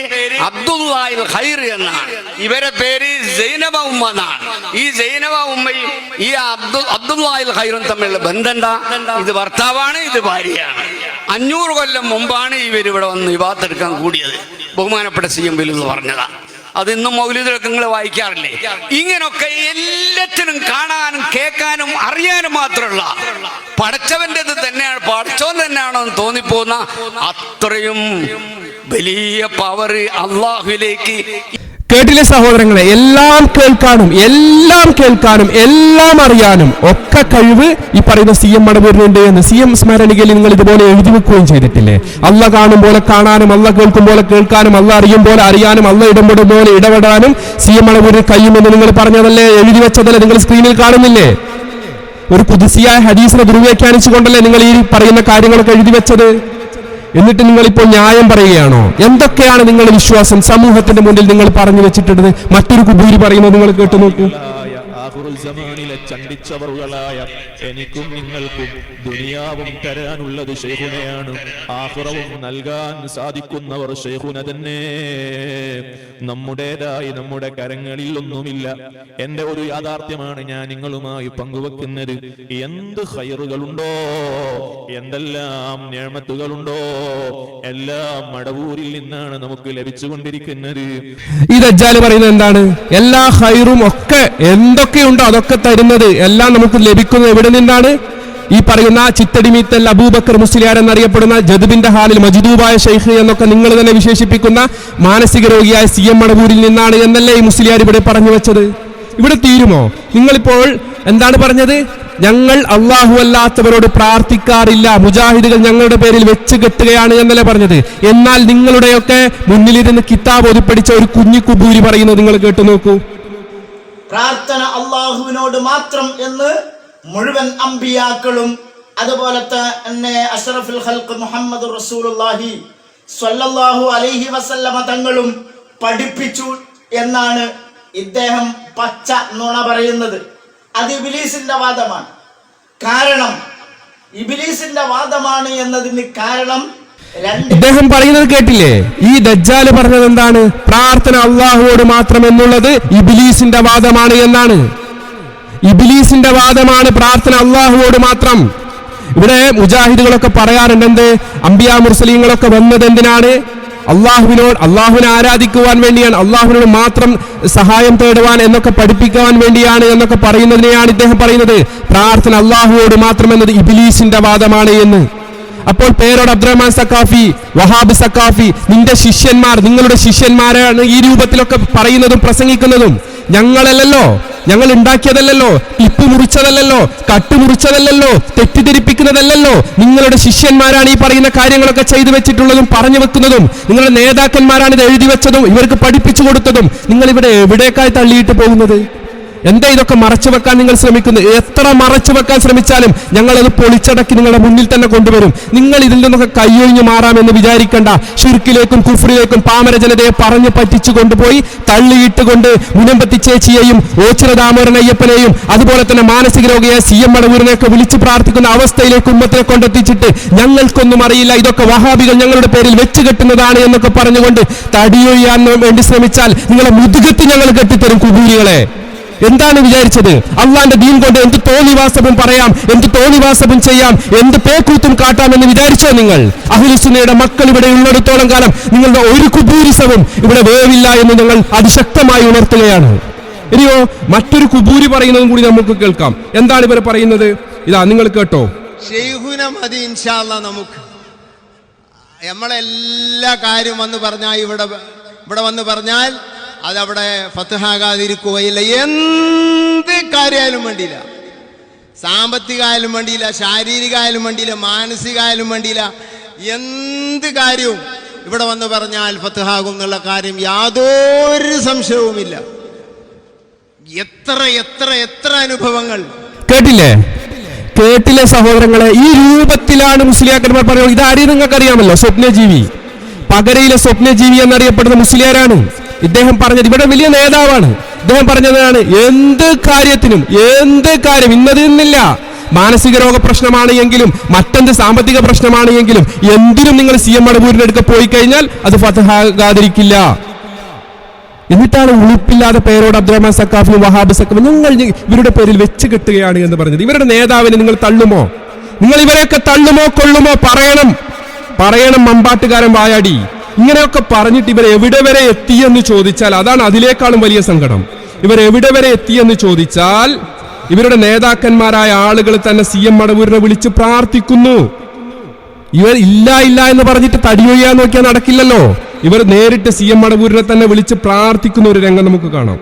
അബ്ദുല്ലാഹിൽ ഹൈർ എന്നാണ്. ഇവരെ പേര് ജൈനബ ഉമ്മ എന്നാണ്. ഈ ജൈനബ ഉമ്മയും ഈ അബ്ദുൽ അബ്ദുല്ലാഹിൽ ഖൈറും തമ്മിലുള്ള ബന്ധണ്ട? ഇത് ഭർത്താവാണ് ഇത് ഭാര്യയാണ്. അഞ്ഞൂറ് കൊല്ലം മുമ്പാണ് ഇവർ ഇവിടെ വന്ന് വിവാഹത്തെടുക്കാൻ കൂടിയത്. ബഹുമാനപ്പെട്ട സി എം പറഞ്ഞതാ. അത് ഇന്നും മൗലികളൊക്കെ നിങ്ങൾ വായിക്കാറില്ലേ? ഇങ്ങനൊക്കെ എല്ലാത്തിനും കാണാനും കേൾക്കാനും അറിയാനും മാത്രമുള്ള പടച്ചവന്റെത് തന്നെയാണ് പടച്ചവൻ തന്നെയാണോ എന്ന് തോന്നിപ്പോന്ന അത്രയും വലിയ പവർ അള്ളാഹുവിലേക്ക് കേട്ടില്ലേ സഹോദരങ്ങളെ? എല്ലാം കേൾക്കാനും എല്ലാം കേൾക്കാനും എല്ലാം അറിയാനും ഒക്കെ കഴിവ് ഈ പറയുന്ന സി എം മടവൂരിനുണ്ട് എന്ന് സി എം സ്മരണികയിൽ നിങ്ങൾ ഇതുപോലെ എഴുതി വെക്കുകയും ചെയ്തിട്ടില്ലേ? അല്ല കാണും പോലെ കാണാനും അല്ല കേൾക്കും പോലെ കേൾക്കാനും അല്ല അറിയും പോലെ അറിയാനും അല്ല ഇടപെടും പോലെ ഇടപെടാനും സി എം മടവൂരിൽ കഴിയുമെന്ന് നിങ്ങൾ പറഞ്ഞതല്ലേ? എഴുതി വെച്ചതല്ലേ? നിങ്ങൾ സ്ക്രീനിൽ കാണുന്നില്ലേ? ഒരു കുതിസിയായ ഹദീസിനെ ദുർവ്യാഖ്യാനിച്ചുകൊണ്ടല്ലേ നിങ്ങൾ ഈ പറയുന്ന കാര്യങ്ങളൊക്കെ എഴുതി വെച്ചത്? എന്നിട്ട് നിങ്ങൾ ഇപ്പോൾ ന്യായം പറയുകയാണോ? എന്തൊക്കെയാണ് നിങ്ങളുടെ വിശ്വാസം? സമൂഹത്തിന്റെ മുന്നിൽ നിങ്ങൾ പറഞ്ഞു വെച്ചിട്ടുള്ളത്? മറ്റൊരു കുബൂരി പറയുന്നത് നിങ്ങൾ കേട്ടു നോക്കൂ. എനിക്കും നിങ്ങൾക്കും ദുനിയാവും തരാനുള്ളത് ഷെയ്ഖുനയാണ് ആഹുറവും നൽകാൻ സാധിക്കുന്നവർ ഷെയ്ഖുന തന്നെ. നമ്മുടേതായി നമ്മുടെ കരങ്ങളിൽ ഒന്നുമില്ല. എന്റെ ഒരു യാഥാർത്ഥ്യമാണ് ഞാൻ നിങ്ങളുമായി പങ്കുവെക്കുന്നത്. എന്ത് ഹൈറുകളുണ്ടോ എന്തെല്ലാം ഞാമത്തുകളുണ്ടോ? എല്ലാം മടവൂരിൽ നിന്നാണ് നമുക്ക് ലഭിച്ചുകൊണ്ടിരിക്കുന്നത്. ഈ ദജ്ജാൽ പറയുന്നത് എന്താണ്? എല്ലാ ഹൈറും ഒക്കെ എന്തൊക്കെയുണ്ടോ അതൊക്കെ തരുന്നത് എല്ലാം നമുക്ക് ലഭിക്കുന്നത് എവിടെ നിന്നാണ് ഈ പറയുന്ന ചിത്തടിമീത്തൽ അബൂബക്കർ മുസ്ലിയാർ എന്നറിയപ്പെടുന്ന ജദുബിന്റെ ഹാലിൽ മജിദൂബായ ഷെയ്ഖ് എന്നൊക്കെ നിങ്ങൾ തന്നെ വിശേഷിപ്പിക്കുന്ന മാനസിക രോഗിയായ സി എം മണപൂരിൽ നിന്നാണ് എന്നല്ലേ ഈ മുസ്ലിയാർ ഇവിടെ പറഞ്ഞു വെച്ചത്? ഇവിടെ തീരുമോ? നിങ്ങളിപ്പോൾ എന്താണ് പറഞ്ഞത്? ഞങ്ങൾ അള്ളാഹു അല്ലാത്തവരോട് പ്രാർത്ഥിക്കാറില്ല മുജാഹിദുകൾ ഞങ്ങളുടെ പേരിൽ വെച്ച് കെട്ടുകയാണ് എന്നല്ലേ പറഞ്ഞത്? എന്നാൽ നിങ്ങളുടെയൊക്കെ മുന്നിലിരുന്ന് കിതാബ് ഒതുപ്പടിച്ച ഒരു കുഞ്ഞു കുബൂരി പറയുന്നത് നിങ്ങൾ കേട്ടു നോക്കൂ. പ്രാർത്ഥന അള്ളാഹുവിനോട് മാത്രം എന്ന് മുഴുവൻ അമ്പിയാക്കളും അതുപോലെ തന്നെ അഷറഫുൽ ഹൽക്ക് മുഹമ്മദ് റസൂലുള്ളാഹി സ്വല്ലല്ലാഹു അലൈഹി വസല്ലമ തങ്ങളും പഠിപ്പിച്ചു എന്നാണ് ഇദ്ദേഹം പച്ച നുണ പറയുന്നത്. അത് ഇബിലീസിന്റെ വാദമാണ്. കാരണം ഇബിലീസിന്റെ വാദമാണ് എന്നതിന് കാരണം ഇദ്ദേഹം പറയുന്നത് കേട്ടില്ലേ? ഈ ദജ്ജാൽ പറഞ്ഞത് എന്താണ് പ്രാർത്ഥന അള്ളാഹുവോട് മാത്രം എന്നുള്ളത് ഇബിലീസിന്റെ വാദമാണ് എന്നാണ്. ഇബിലീസിന്റെ വാദമാണ് പ്രാർത്ഥന അള്ളാഹുവോട് മാത്രം. ഇവിടെ മുജാഹിദുകളൊക്കെ പറയാറുണ്ട് എന്ത്? അംബിയ മുർസലീങ്ങളൊക്കെ വന്നത് എന്തിനാണ്? അള്ളാഹുവിനോട് അള്ളാഹുവിനെ ആരാധിക്കുവാൻ വേണ്ടിയാണ് അള്ളാഹുവിനോട് മാത്രം സഹായം തേടുവാൻ എന്നൊക്കെ പഠിപ്പിക്കുവാൻ വേണ്ടിയാണ് എന്നൊക്കെ പറയുന്നതിനെയാണ് ഇദ്ദേഹം പറയുന്നത്. പ്രാർത്ഥന അള്ളാഹുവോട് മാത്രം എന്നത് ഇബിലീസിന്റെ വാദമാണ് എന്ന്. അപ്പോൾ പേരോട് അബ്ദുറഹ്മാൻ സക്കാഫി വഹാബ് സക്കാഫി നിന്റെ ശിഷ്യന്മാർ നിങ്ങളുടെ ശിഷ്യന്മാരാണ് ഈ രൂപത്തിലൊക്കെ പറയുന്നതും പ്രസംഗിക്കുന്നതും. ഞങ്ങളല്ലല്ലോ. ഞങ്ങൾ ഉണ്ടാക്കിയതല്ലല്ലോ ഇപ്പ് മുറിച്ചതല്ലല്ലോ കട്ട് മുറിച്ചതല്ലല്ലോ തെറ്റിദ്ധരിപ്പിക്കുന്നതല്ലല്ലോ. നിങ്ങളുടെ ശിഷ്യന്മാരാണ് ഈ പറയുന്ന കാര്യങ്ങളൊക്കെ ചെയ്തു വെച്ചിട്ടുള്ളതും പറഞ്ഞു വെക്കുന്നതും. നിങ്ങളുടെ നേതാക്കന്മാരാണ് ഇത് എഴുതി വെച്ചതും ഇവർക്ക് പഠിപ്പിച്ചു കൊടുത്തതും. നിങ്ങൾ ഇവിടെ എവിടേക്കായി തള്ളിയിട്ട് പോകുന്നത്? എന്താ ഇതൊക്കെ മറച്ചു വെക്കാൻ നിങ്ങൾ ശ്രമിക്കുന്നത് എത്ര മറച്ചു വെക്കാൻ ശ്രമിച്ചാലും ഞങ്ങൾ അത് പൊളിച്ചടക്കി നിങ്ങളുടെ മുന്നിൽ തന്നെ കൊണ്ടുവരും. നിങ്ങൾ ഇതിൽ നിന്നൊക്കെ കൈയൊഴിഞ്ഞ് മാറാമെന്ന് വിചാരിക്കേണ്ട. ഷിർക്കിലേക്കും കുഫറിലേക്കും പാമര ജനതയെ പറഞ്ഞു പറ്റിച്ചു കൊണ്ടുപോയി തള്ളിയിട്ടുകൊണ്ട് മുനമ്പത്തി ചേച്ചിയെയും ഓച്ചിറ ദാമോരൻ അയ്യപ്പനെയും അതുപോലെ തന്നെ മാനസിക രോഗിയെ സി എം മടവൂരിനെയൊക്കെ വിളിച്ചു പ്രാർത്ഥിക്കുന്ന അവസ്ഥയിലേക്ക് ഉമ്മത്തിനെ കൊണ്ടെത്തിച്ചിട്ട് ഞങ്ങൾക്കൊന്നും അറിയില്ല ഇതൊക്കെ വഹാബികൾ ഞങ്ങളുടെ പേരിൽ വെച്ച് കെട്ടുന്നതാണ് എന്നൊക്കെ പറഞ്ഞുകൊണ്ട് തടിയൊഴിയാൻ വേണ്ടി ശ്രമിച്ചാൽ നിങ്ങളെ മുതുകത്ത് ഞങ്ങൾ കെട്ടിത്തരും കുബൂരികളെ. എന്താണ് വിചാരിച്ചത്? അള്ളാന്റെ ദീൻ കൊണ്ട് എന്ത് തോന്നിവാസവും പറയാം എന്ത് തോന്നിവാസവും ചെയ്യാം എന്ത് പേക്കൂത്തും കാട്ടാം എന്ന് വിചാരിച്ചോ നിങ്ങൾ? അഹുലിസുനയുടെ മക്കൾ ഇവിടെ ഉള്ളിടത്തോളം കാലം നിങ്ങളുടെ ഒരു കുബൂരിസവും ഇവിടെ വേവില്ല എന്ന് നിങ്ങൾ അതിശക്തമായി ഉണർത്തുകയാണ്. ഇനിയോ മറ്റൊരു കുബൂരി പറയുന്നതും കൂടി നമുക്ക് കേൾക്കാം. എന്താണ് ഇവർ പറയുന്നത്? ഇതാ നിങ്ങൾ കേട്ടോ. നമുക്ക്. നമ്മളെല്ലാ കാര്യം വന്ന് പറഞ്ഞാൽ ഇവിടെ ഇവിടെ വന്ന് പറഞ്ഞാൽ അതവിടെ ഫത്തഹാകാതിരിക്കുകയില്ല എന്ത് കാര്യമായാലും വേണ്ടിയില്ല. സാമ്പത്തികമായാലും വേണ്ടിയില്ല ശാരീരികമായാലും വേണ്ടിയില്ല മാനസികമായാലും വേണ്ടിയില്ല. എന്ത് കാര്യവും ഇവിടെ വന്ന് പറഞ്ഞാൽ ഫത്തഹാകും എന്നുള്ള കാര്യം യാതൊരു സംശയവുമില്ല. എത്ര എത്ര എത്ര അനുഭവങ്ങൾ. കേട്ടില്ലേ? കേട്ടില്ലേ സഹോദരങ്ങളെ? ഈ രൂപത്തിലാണ് മുസ്ലിയാക്കന്മാർ പറയുന്നത്. ഇതാരെയും നിങ്ങൾക്കറിയാമല്ലോ? സ്വപ്നജീവി. പകരയിലെ സ്വപ്നജീവി എന്നറിയപ്പെടുന്ന മുസ്ലിയാരാണ്. ഇദ്ദേഹം പറഞ്ഞത് ഇവിടെ വലിയ നേതാവാണ്. ഇദ്ദേഹം പറഞ്ഞതാണ് എന്ത് കാര്യത്തിനും എന്ത് കാര്യം ഇന്നത് നിന്നില്ല. മാനസിക രോഗ പ്രശ്നമാണ് എങ്കിലും മറ്റെന്ത് സാമ്പത്തിക പ്രശ്നമാണ് എങ്കിലും എന്തിനും നിങ്ങൾ സി എം അടപൂരിന്റെ അടുക്ക പോയി കഴിഞ്ഞാൽ അത് ഫതഹാകാതിരിക്കില്ല. എന്നിട്ടാണ് ഉളുപ്പില്ലാതെ പേരോട് അബ്ദുറഹ്മാൻ സക്കാഫിനും വഹാബ് സക്കാഫും നിങ്ങൾ ഇവരുടെ പേരിൽ വെച്ച് കെട്ടുകയാണ് എന്ന് പറഞ്ഞത്. ഇവരുടെ നേതാവിനെ നിങ്ങൾ തള്ളുമോ? നിങ്ങൾ ഇവരെയൊക്കെ തള്ളുമോ കൊള്ളുമോ? പറയണം. പറയണം മമ്പാട്ടുകാരൻ വായാടി. ഇങ്ങനെയൊക്കെ പറഞ്ഞിട്ട് ഇവർ എവിടെ വരെ എത്തി എന്ന് ചോദിച്ചാൽ അതാണ് അതിനേക്കാളും വലിയ സങ്കടം. ഇവർ എവിടെ വരെ എത്തി എന്ന് ചോദിച്ചാൽ ഇവരുടെ നേതാക്കന്മാരായ ആളുകൾ തന്നെ സി എം മടവൂരിനെ വിളിച്ച് പ്രാർത്ഥിക്കുന്നു. ഇവർ ഇല്ല ഇല്ല എന്ന് പറഞ്ഞിട്ട് തടിയൊഴിയാൻ നോക്കിയാൽ നടക്കില്ലല്ലോ. ഇവർ നേരിട്ട് സി എം മടവൂരിനെ തന്നെ വിളിച്ച് പ്രാർത്ഥിക്കുന്ന ഒരു രംഗം നമുക്ക് കാണാം.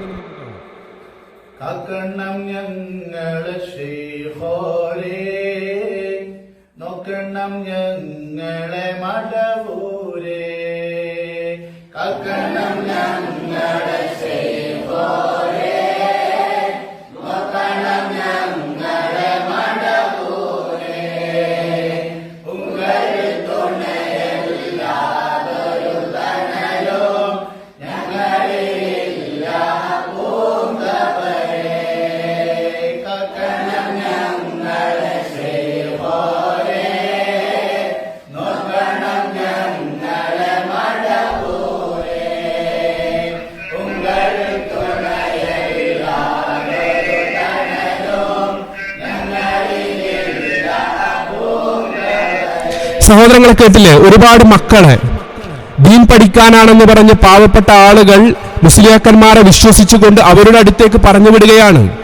സഹോദരങ്ങളെ കേട്ടില്ലേ? ഒരുപാട് മക്കളെ. ദീൻ പഠിക്കാനാണെന്ന് പറഞ്ഞ് പാവപ്പെട്ട ആളുകൾ മുസ്ലിയാക്കന്മാരെ വിശ്വസിച്ചുകൊണ്ട് അവരുടെ അടുത്തേക്ക് പറഞ്ഞു വിടുകയാണ്.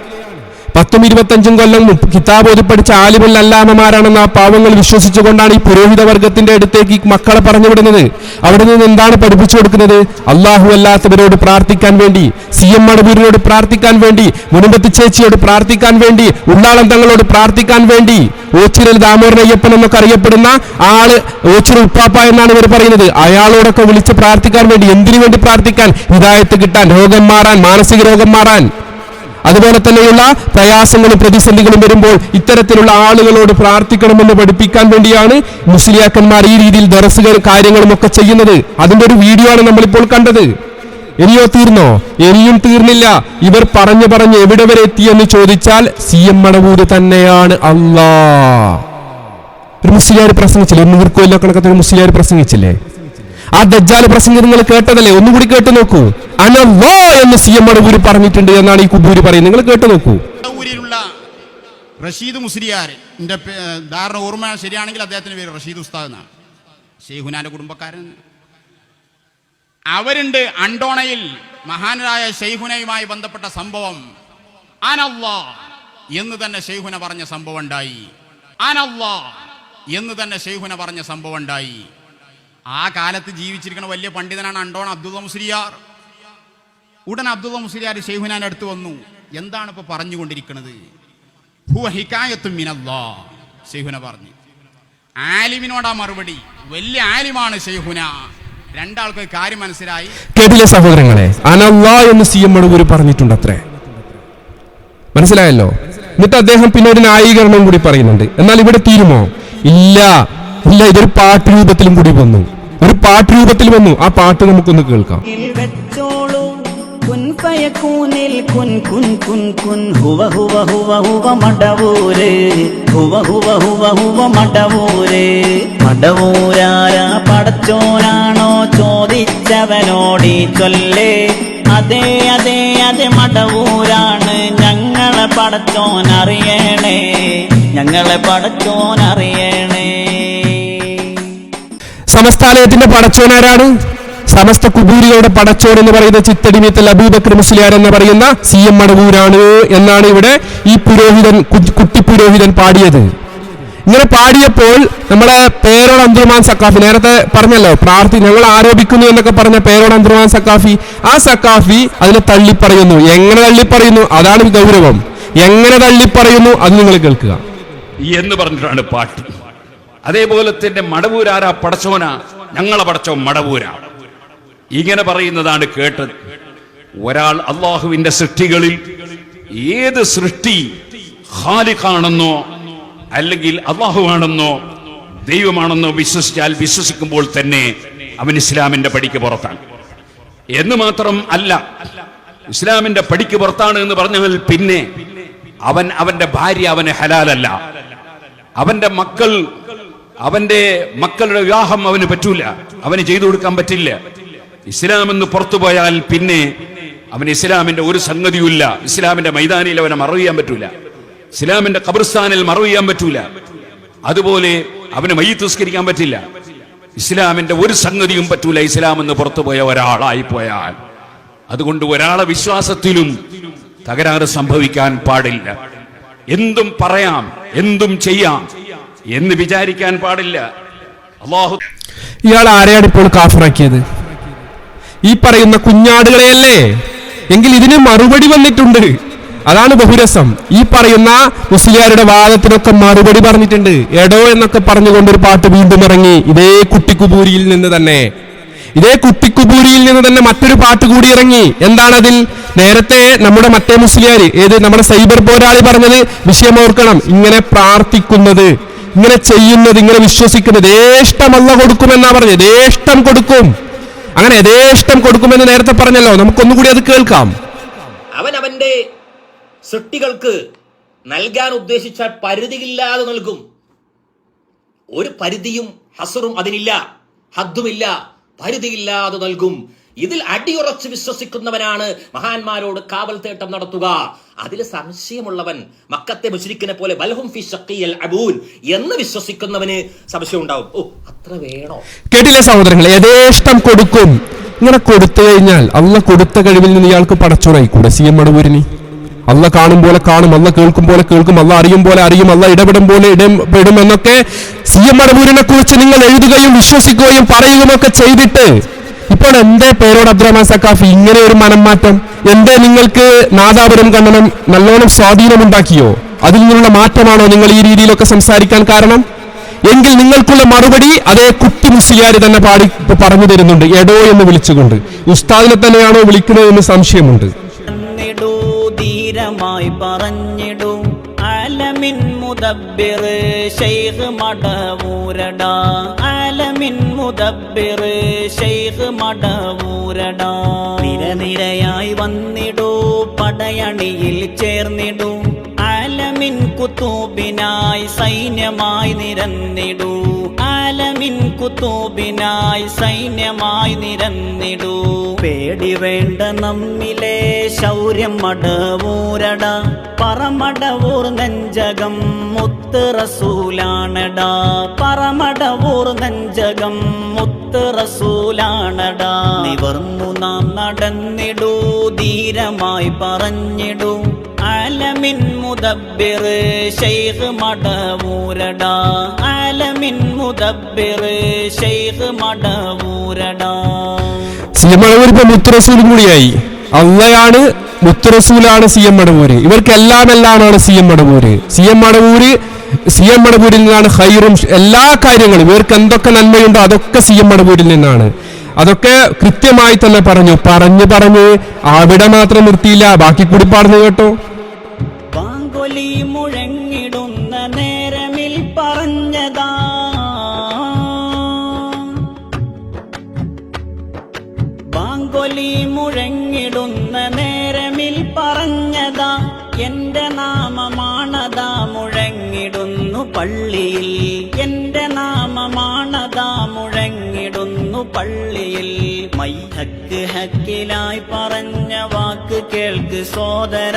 പത്തും ഇരുപത്തഞ്ചും കൊല്ലം കിതാബ് ഓതി പഠിച്ച ആലിമുൽ അല്ലാമമാരാണെന്ന് ആ പാവങ്ങൾ വിശ്വസിച്ചുകൊണ്ടാണ് ഈ പുരോഹിത വർഗത്തിന്റെ അടുത്തേക്ക് മക്കളെ പറഞ്ഞു വിടുന്നത് അവിടെ നിന്ന് എന്താണ് പഠിപ്പിച്ചു കൊടുക്കുന്നത്? അള്ളാഹു അല്ലാത്തവരോട് പ്രാർത്ഥിക്കാൻ വേണ്ടി സി എം മടവൂരിനോട് പ്രാർത്ഥിക്കാൻ വേണ്ടി മുനമ്പത്തി ചേച്ചിയോട് പ്രാർത്ഥിക്കാൻ വേണ്ടി ഉള്ളാളം തങ്ങളോട് പ്രാർത്ഥിക്കാൻ വേണ്ടി ഓച്ചിരൽ ദാമോദരൻ അയ്യപ്പൻ എന്നൊക്കെ അറിയപ്പെടുന്ന ആൾ ഓച്ചിരി ഉപ്പാപ്പ എന്നാണ് ഇവർ പറയുന്നത്. അയാളോടൊക്കെ വിളിച്ച് പ്രാർത്ഥിക്കാൻ വേണ്ടി എന്തിനു വേണ്ടി പ്രാർത്ഥിക്കാൻ? ഹിതായത്ത് കിട്ടാൻ രോഗം മാറാൻ മാനസിക രോഗം മാറാൻ. അതുപോലെ തന്നെയുള്ള പ്രയാസങ്ങളും പ്രതിസന്ധികളും വരുമ്പോൾ ഇത്തരത്തിലുള്ള ആളുകളോട് പ്രാർത്ഥിക്കണമെന്ന് പഠിപ്പിക്കാൻ വേണ്ടിയാണ് മുസ്ലിയാക്കന്മാർ ഈ രീതിയിൽ ദറസുകൾ കാര്യങ്ങളും ഒക്കെ ചെയ്യുന്നത്. അതിന്റെ ഒരു വീഡിയോ ആണ് നമ്മളിപ്പോൾ കണ്ടത്. ഇനിയോ തീർന്നോ? ഇനിയും തീർന്നില്ല. ഇവർ പറഞ്ഞു പറഞ്ഞ് എവിടെ വരെ എത്തിയെന്ന് ചോദിച്ചാൽ സി എം മടവൂര് തന്നെയാണ് അള്ളാ. ഒരു മുസ്ലിയാർ പ്രസംഗിച്ചില്ലേ? ഒരു മുസ്ലിയാർ പ്രസംഗിച്ചില്ലേ? ആ ദജ്ജാൽ പ്രസംഗം നിങ്ങൾ കേട്ടതല്ലേ? ഒന്നുകൂടി കേട്ടു നോക്കൂ. അനല്ലോ എന്ന് സി എം അടൂരി പറഞ്ഞിട്ടുണ്ട് എന്നാണ് ഈ കുബൂര് പറയുന്നത്. നിങ്ങൾ കേട്ടു നോക്കൂ. റഷീദ് മുസ്ലിയാർ ധാരണ ഓർമ്മ ശരിയാണെങ്കിൽ അദ്ദേഹത്തിന്റെ പേര് റഷീദ് ഉസ്താദ് എന്നാണ്. ഷെയ്ഹുനാന്റെ കുടുംബക്കാരൻ. അവരുണ്ട് അണ്ടോണയിൽ മഹാനായ ഷെയ്ഹുനയുമായി ബന്ധപ്പെട്ട സംഭവം. അനല്ലാ എന്ന് തന്നെ ഷെയ്ഹുന പറഞ്ഞ സംഭവം ഉണ്ടായി. അനല്ലാ എന്ന് തന്നെ ഷെയ്ഹുന പറഞ്ഞ സംഭവം ഉണ്ടായി. ആ കാലത്ത് ജീവിച്ചിരിക്കുന്ന വലിയ പണ്ഡിതനാണ് അണ്ടോൺ അബ്ദുള്ള മുസ്ലിയാർ. ഉടൻ അബ്ദുള്ള മുസ്ലിയാർ ഷെയ്ഹുനാൻ അടുത്ത് വന്നു. എന്താണ് ഇപ്പൊ പറഞ്ഞുകൊണ്ടിരിക്കുന്നത്? പറഞ്ഞു. ആലിമിനോടാ മറുപടി. വലിയ ആലിമാണ് ഷെയ്ഹുന രണ്ടാൾക്ക് കാര്യം മനസ്സിലായി. കേട്ടില്ല സഹോദരങ്ങളെ? അനല്ലാ എന്ന് പറഞ്ഞിട്ടുണ്ട് അത്രേ മനസ്സിലായല്ലോ? എന്നിട്ട് അദ്ദേഹം പിന്നെ ഒരു ന്യായീകരണം കൂടി പറയുന്നുണ്ട്. എന്നാൽ ഇവിടെ തീരുമോ? ഇല്ല. ഇല്ല ഇതൊരു പാട്ട് രൂപത്തിലും കൂടി വന്നു. ഒരു പാട്ട് രൂപത്തിൽ വന്നു. ആ പാട്ട് നമുക്കൊന്ന് കേൾക്കാം. ഫയക്കൂനിൽ കുൻ കുൻ കുൻ ഹുവ ഹുവ ഹുവ ഹുവ ഹുവ ഹുവ ഹുവ ഹുവ മടവൂര്. മടവൂരാര പടച്ചോനാണോ ചോദിച്ചവനോടി ചൊല്ലേ. അതെ അതെ അതെ മടവൂരാണ് പടച്ചോൻ അറിയണേ ഞങ്ങളെ പടച്ചോൻ അറിയണേ സമസ്താലയത്തിന്റെ പടച്ചോനാരാണ് സമസ്ത കുബൂരികളുടെ പടച്ചോൻ എന്ന് പറയുന്ന ചിത്തടിമീത്തൽ അബൂബക്കർ മുസ്ലിയാർ എന്ന് പറയുന്ന സി എം മടവൂരാണ് എന്നാണ് ഇവിടെ ഈ പുരോഹിതൻ കുട്ടി പുരോഹിതൻ പാടിയത്. ഇങ്ങനെ പാടിയപ്പോൾ നമ്മളെ പേരോട് അബ്ദുറഹ്മാൻ സക്കാഫി നേരത്തെ പറഞ്ഞല്ലോ പ്രാർത്ഥി ഞങ്ങൾ ആരോപിക്കുന്നു എന്നൊക്കെ പറഞ്ഞ പേരോട് അബ്ദുറഹ്മാൻ സക്കാഫി ആ സക്കാഫി അതിനെ തള്ളിപ്പറയുന്നു. എങ്ങനെ തള്ളിപ്പറയുന്നു? അതാണ് ഗൗരവം. എങ്ങനെ തള്ളിപ്പറയുന്നു? അത് നിങ്ങൾ കേൾക്കുക. എന്ന് പറഞ്ഞിട്ടാണ് പാട്ട്. അതേപോലെ തന്നെ മടവൂരാരാ പടച്ചോന? ഞങ്ങളെ പടച്ചോ മടവൂരാ. ഇങ്ങനെ പറയുന്നതാണ് കേട്ടത്. ഒരാൾ അള്ളാഹുവിന്റെ സൃഷ്ടികളിൽ ഏത് സൃഷ്ടി ഹാലിഖാണെന്നോ അല്ലെങ്കിൽ അള്ളാഹുവാണെന്നോ ദൈവമാണെന്നോ വിശ്വസിച്ചാൽ വിശ്വസിക്കുമ്പോൾ തന്നെ അവൻ ഇസ്ലാമിന്റെ പടിക്ക് പുറത്താണ്. എന്ന് മാത്രം അല്ല ഇസ്ലാമിന്റെ പടിക്ക് പുറത്താണ് എന്ന് പറഞ്ഞാൽ പിന്നെ അവൻ അവന്റെ ഭാര്യ അവന് ഹലാലല്ല. അവന്റെ മക്കൾ അവന്റെ മക്കളുടെ വിവാഹം അവന് പറ്റൂല. അവന് ചെയ്തു കൊടുക്കാൻ പറ്റില്ല. ഇസ്ലാം എന്ന് പുറത്തു പോയാൽ പിന്നെ അവൻ ഇസ്ലാമിന്റെ ഒരു സംഗതിയുമില്ല. ഇസ്ലാമിന്റെ മൈതാനിയിൽ അവനെ മറവ് ചെയ്യാൻ പറ്റൂല. ഇസ്ലാമിന്റെ ഖബർസ്ഥാനിൽ മറവ് ചെയ്യാൻ പറ്റൂല. അതുപോലെ അവന് മയ്യത്ത് നിസ്കരിക്കാൻ പറ്റില്ല. ഇസ്ലാമിന്റെ ഒരു സംഗതിയും പറ്റൂല ഇസ്ലാം എന്ന് പുറത്തു പോയ ഒരാളായി പോയാൽ. അതുകൊണ്ട് ഒരാളെ വിശ്വാസത്തിലും തകരാറ് സംഭവിക്കാൻ പാടില്ല. എന്തും പറയാം എന്തും ചെയ്യാം. എന്ന് വിചാരിക്കാൻ പാടില്ല. അള്ളാഹു ഇയാൾ ആരെയാണ് ഇപ്പോൾ കാഫറാക്കിയത്? ഈ പറയുന്ന കുഞ്ഞാടുകളെയല്ലേ? എങ്കിൽ ഇതിന് മറുപടി വന്നിട്ടുണ്ട്. അതാണ് ബഹുരസം. ഈ പറയുന്ന മുസ്ലിയാരുടെ വാദത്തിനൊക്കെ മറുപടി പറഞ്ഞിട്ടുണ്ട്. എടോ എന്നൊക്കെ പറഞ്ഞുകൊണ്ട് ഒരു പാട്ട് വീണ്ടും ഇറങ്ങി. ഇതേ കുട്ടിക്കുപൂരിയിൽ നിന്ന് തന്നെ. ഇതേ കുട്ടിക്കുപൂരിയിൽ നിന്ന് തന്നെ മറ്റൊരു പാട്ട് കൂടി ഇറങ്ങി. എന്താണതിൽ? നേരത്തെ നമ്മുടെ മറ്റേ മുസ്ലിയാർ ഏത് നമ്മുടെ സൈബർ പോരാളി പറഞ്ഞത് വിഷയം ഓർക്കണം. ഇങ്ങനെ പ്രാർത്ഥിക്കുന്നത്. ഇങ്ങനെ ചെയ്യുന്നത് ഇങ്ങനെ വിശ്വസിക്കുന്നത് യഥേഷ്ടം കൊടുക്കുമെന്നാ പറഞ്ഞത്. യഥേഷ്ടം കൊടുക്കും. അങ്ങനെ യഥേഷ്ടം കൊടുക്കുമെന്ന് നേരത്തെ പറഞ്ഞല്ലോ. നമുക്കൊന്നുകൂടി അത് കേൾക്കാം. അവൻ അവന്റെ സൃഷ്ടികൾക്ക് നൽകാൻ ഉദ്ദേശിച്ച പരിധിയില്ലാതെ നൽകും. ഒരു പരിധിയും ഹസറും അതിനില്ല ഹദ്ദുമില്ല പരിധിയില്ലാതെ നൽകും. ഇതിൽ അടിയുറച്ച് വിശ്വസിക്കുന്നവനാണ് മഹാന്മാരോട് കാവൽ തേട്ടം നടത്തുക. അതിൽ സംശയമുള്ളവൻ മക്കത്തെ മുശ്രിക്കിനെ പോലെ ബൽഹും ഫി അബൂൻ എന്ന് വിശ്വസിക്കുന്നവന് സംശയം ഉണ്ടാവും. ഓ അത്ര വേണോ? കേട്ടില്ല സഹോദരങ്ങൾ യഥേഷ്ടം കൊടുക്കും. ഇങ്ങനെ കൊടുത്തു കഴിഞ്ഞാൽ അല്ല കൊടുത്ത കഴിവിൽ നിന്ന് ഇയാൾക്ക് പടച്ചുറയിക്കൂടെ സി എം മടവൂരിനി. അല്ല കാണും പോലെ കാണും അല്ല കേൾക്കും പോലെ കേൾക്കും അല്ല അറിയും പോലെ അറിയും അല്ല ഇടപെടും പോലെ ഇടപെടും എന്നൊക്കെ സി എം മടവൂരിനെ കുറിച്ച് നിങ്ങൾ എഴുതുകയും വിശ്വസിക്കുകയും പറയുകയും ഒക്കെ ചെയ്തിട്ട് ഇപ്പോൾ എന്തേ പേരോട് അബ്ദുറഹ്മാൻ സക്കാഫി ഇങ്ങനെ ഒരു മനം മാറ്റം എന്തേ നിങ്ങൾക്ക് നാദാപുരം കണ്ണനം നല്ലോണം സ്വാധീനമുണ്ടാക്കിയോ? അതിൽ നിന്നുള്ള മാറ്റമാണോ നിങ്ങൾ ഈ രീതിയിലൊക്കെ സംസാരിക്കാൻ കാരണം? എങ്കിൽ നിങ്ങൾക്കുള്ള മറുപടി അതേ കുട്ടി മുസ്ലിയാർ തന്നെ പാടി പറഞ്ഞു തരുന്നുണ്ട്. എടോ എന്ന് വിളിച്ചുകൊണ്ട്. ഉസ്താദിനെ തന്നെയാണോ വിളിക്കുന്നത് എന്ന് സംശയമുണ്ട്. പറഞ്ഞു മുദബ്ബിർ ഷെയ്ഖ് മടവൂരടാ. ആലമിൻ മുദബ്ബിർ ഷെയ്ഖ് മടവൂരടാ. നിരനിരയായി വന്നിടൂ പടയണിയിൽ ചേർന്നിടൂ. ആലമിൻ കുത്തൂബിനായി സൈന്യമായി നിരന്നിടൂ. ആലമിൻ കുത്തൂബിനായി സൈന്യമായി നിരന്നിടൂ. പേടി വേണ്ട നമ്മിലെ ശൗര്യം മടവൂരട. പറമടവൂർ നെഞ്ചകം മുത്ത് റസൂലാണടാ. പറമടവൂർ നെഞ്ചകം മുത്ത് റസൂലാണടാ. നിവർന്നു നാം നടന്നിടൂ ധീരമായി പറഞ്ഞിടൂ. ആലമിൻ മുദബ്ബിർ ഷെയ്ഖ് മടവൂരടാ. ആലമിൻ മുദബ്ബിർ ഷെയ്ഖ് മടവൂരടാ. സി എം മടവൂർ കൂടിയായി. അള്ളയാണ് മുത്തുറസൂലാണ് സി എം മടവൂര്. ഇവർക്ക് എല്ലാം എല്ലാമാണ് C M Madavoor. C M Madavoor C M മടവൂരിൽ നിന്നാണ് ഹൈറും എല്ലാ കാര്യങ്ങളും. ഇവർക്ക് എന്തൊക്കെ നന്മയുണ്ടോ അതൊക്കെ സി എം മടവൂരിൽ നിന്നാണ്. അതൊക്കെ കൃത്യമായി തന്നെ പറഞ്ഞു പറഞ്ഞു പറഞ്ഞ്. അവിടെ മാത്രം നിർത്തിയില്ല. ബാക്കി കൂടി പാടുന്നു കേട്ടോ. മുഴങ്ങിടുന്ന നേരമിൽ പറഞ്ഞതാ. പാങ്കൊലി മുഴങ്ങിടുന്ന നേരമിൽ പറഞ്ഞതാ. എന്റെ നാമമാണതാ മുഴങ്ങിടുന്നു പള്ളിയിൽ ഹക്കിലായി പറഞ്ഞ വാക്ക് കേൾക്ക് സോദര.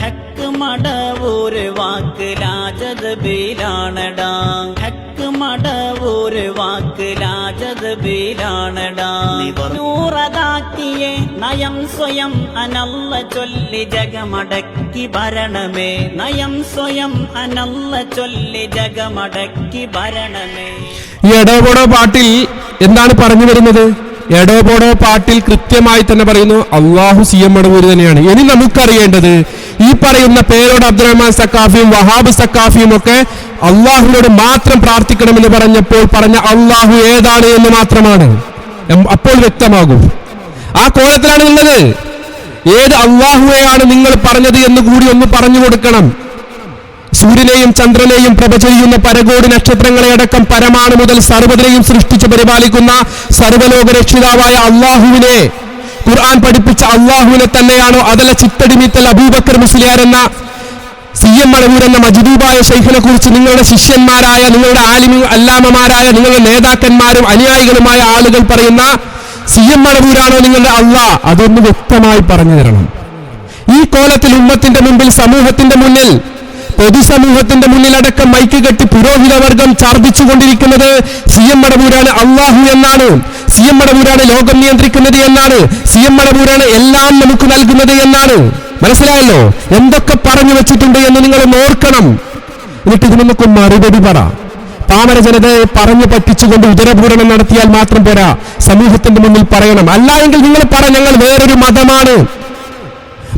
ഹക്ക് മടവൂര് വാക്ക് ലാജതബീലാണടാ ഹക്ക് മടവൂര് വാക്ക് ലാജതബീലാണടാ നൂറതാക്കിയെ നയം സ്വയം അനല്ല ചൊല്ലി ജഗമടക്കി ഭരണമേ. നയം സ്വയം അനല്ല ചൊല്ലി ജഗമടക്കി ഭരണമേ. ഈ എടോപോടോ പാട്ടിൽ എന്താണ് പറഞ്ഞു വരുന്നത്? എടോപോടോ പാട്ടിൽ കൃത്യമായി തന്നെ പറയുന്നു അള്ളാഹു സി എം മടവൂര് തന്നെയാണ്. ഇനി നമുക്കറിയേണ്ടത് ഈ പറയുന്ന പേരോട് അബ്ദുറഹ്മാൻ സക്കാഫിയും വഹാബ് സക്കാഫിയും ഒക്കെ അള്ളാഹുവിനോട് മാത്രം പ്രാർത്ഥിക്കണമെന്ന് പറഞ്ഞപ്പോൾ പറഞ്ഞ അള്ളാഹു ഏതാണ് എന്ന് മാത്രമാണ്. അപ്പോൾ വ്യക്തമാകും. ആ കോലത്തിലാണ് ഉള്ളത് ഏത് അള്ളാഹുവെയാണ് നിങ്ങൾ പറഞ്ഞത് എന്ന് കൂടി ഒന്ന് പറഞ്ഞു കൊടുക്കണം. സൂര്യനെയും ചന്ദ്രനെയും പ്രഭ ചെയ്യുന്ന പരകോടി നക്ഷത്രങ്ങളെ അടക്കം പരമാണു മുതൽ സർവതിനെയും സൃഷ്ടിച്ചു പരിപാലിക്കുന്ന സർവലോക രക്ഷിതാവായ അള്ളാഹുവിനെ. ഖുർആൻ പഠിപ്പിച്ച അള്ളാഹുവിനെ തന്നെയാണോ അതല ചിത്തടിമിത്തൽ അബൂബക്കർ മുസ്ലിയാർ എന്ന സി എം മടവൂർ എന്ന മജ്ദൂബായ ശൈഖിനെ കുറിച്ച് നിങ്ങളുടെ ശിഷ്യന്മാരായ നിങ്ങളുടെ ആലിമി അല്ലാമമാരായ നിങ്ങളുടെ നേതാക്കന്മാരും അനുയായികളുമായ ആളുകൾ പറയുന്ന സി എം മടവൂരാണോ നിങ്ങളുടെ അള്ളാ? അതൊന്ന് വ്യക്തമായി പറഞ്ഞു തരണം. ഈ കോലത്തിൽ ഉമ്മത്തിന്റെ മുമ്പിൽ സമൂഹത്തിന്റെ മുന്നിൽ പൊതുസമൂഹത്തിന്റെ മുന്നിലടക്കം മൈക്ക് കെട്ടി പുരോഹിതവർഗം ഛർദിച്ചുകൊണ്ടിരിക്കുന്നത് സി എം മടവൂരാണ് അള്ളാഹു എന്നാണ്. സി എം മടവൂരാണ് ലോകം നിയന്ത്രിക്കുന്നത് എന്നാണ്. സി എം മടവൂരാണ് എല്ലാം നമുക്ക് നൽകുന്നത് എന്നാണ്. മനസ്സിലായല്ലോ? എന്തൊക്കെ പറഞ്ഞു വെച്ചിട്ടുണ്ട് എന്ന് നിങ്ങൾ ഓർക്കണം. എന്നിട്ട് ഇതിനൊക്കെ മറുപടി പറ. പാമര ജനതയെ പറഞ്ഞു പറ്റിച്ചുകൊണ്ട് ഉദരപൂരണം നടത്തിയാൽ മാത്രം പോരാ. സമൂഹത്തിന്റെ മുന്നിൽ പറയണം. അല്ല എങ്കിൽ നിങ്ങൾ പറ ഞങ്ങൾ വേറൊരു മതമാണ്.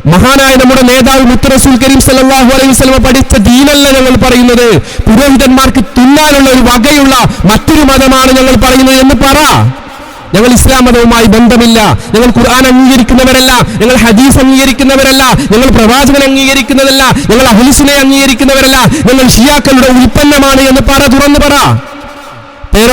മഹാനായ നമ്മുടെ നേതാവ് മുത്തറസൂൽ കരീം സല്ലല്ലാഹു അലൈഹി വസല്ലമ പഠിച്ച ദീനല്ല ഞങ്ങൾ പറയുന്നത്. പുരോഹിതന്മാർക്ക് തുന്നാനുള്ള ഒരു വകയുള്ള മറ്റൊരു മതമാണ് ഞങ്ങൾ പറയുന്നത്. എന്ന് പറ. ഞങ്ങൾ ഇസ്ലാം മതവുമായി ബന്ധമില്ല. ഞങ്ങൾ ഖുർആൻ അംഗീകരിക്കുന്നവരല്ല. ഞങ്ങൾ ഹദീസ് അംഗീകരിക്കുന്നവരല്ല. ഞങ്ങൾ പ്രവാചകൻ അംഗീകരിക്കുന്നതല്ല. ഞങ്ങൾ അഹ്ലുസിനെ അംഗീകരിക്കുന്നവരല്ല. ഞങ്ങൾ ഷിയാക്കളുടെ ഉൽപ്പന്നമാണ് എന്ന് പറ തുറന്നു പറ.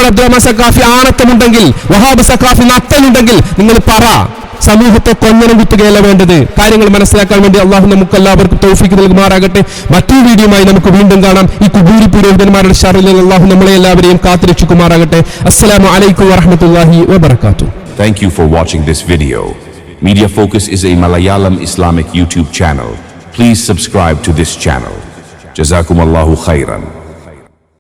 അബ്ദുറഹ്മാൻ സക്കാഫി ആണത്തമുണ്ടെങ്കിൽ വഹാബ് സക്കാഫി നത്തനുണ്ടെങ്കിൽ നിങ്ങൾ പറ. സമൂഹത്തെ കൊഞ്ഞനം കുത്തുകയല്ല വേണ്ടത് കാര്യങ്ങൾ മനസ്സിലാക്കാൻ വേണ്ടി അള്ളാഹു നമുക്ക് എല്ലാവർക്കും തോഫിക്ക് നൽകുമാറാകട്ടെ മറ്റൊരു വീഡിയോയുമായി നമുക്ക് വീണ്ടും കാണാം ഈ കുബൂരി പുരോഹിതന്മാരുടെ ഷറിൽ അള്ളാഹു നമ്മളെ എല്ലാവരെയും കാത്തിരക്ഷിക്കുമാറാകട്ടെ അസ്സലാമു അലൈക്കും വറഹമത്തല്ലാഹി വബർക്കാത്തു Thank you for watching this video. Media Focus is a Malayalam Islamic YouTube channel. Please subscribe to this channel. Jazakum khairan.